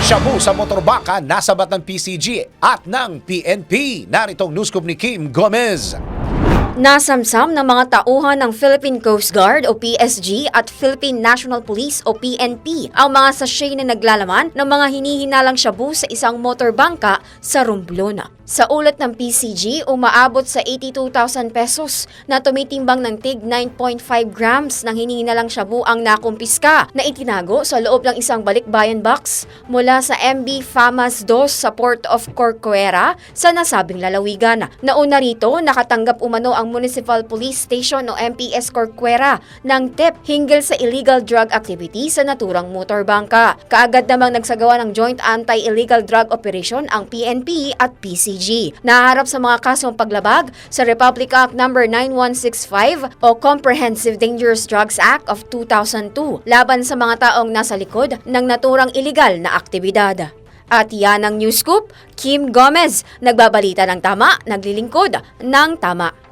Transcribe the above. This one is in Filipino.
Shabu sa motorbaka nasabat ng PCG at ng PNP. Naritong newscoop ni Kim Gomez. Nasamsam ng mga tauhan ng Philippine Coast Guard o PSG at Philippine National Police o PNP ang mga sachet na naglalaman ng mga hinihinalang shabu sa isang motorbangka sa Romblona. Sa ulat ng PCG, umaabot sa 82,000 pesos na tumitimbang ng tig 9.5 grams ng hinihinalang shabu ang nakumpiska na itinago sa loob ng isang balikbayan box mula sa MB Famas 2 sa Port of Corcuera sa nasabing lalawigan. Nauna rito, nakatanggap umano ang Municipal Police Station o MPS Corcuera ng tip hinggil sa illegal drug activity sa naturang motorbangka. Kaagad namang nagsagawa ng Joint Anti-Illegal Drug Operation ang PNP at PCG. Naharap sa mga kasong paglabag sa Republic Act No. 9165 o Comprehensive Dangerous Drugs Act of 2002 laban sa mga taong nasa likod ng naturang illegal na aktibidad. At yan ang News Scoop, Kim Gomez, nagbabalita ng tama, naglilingkod ng tama.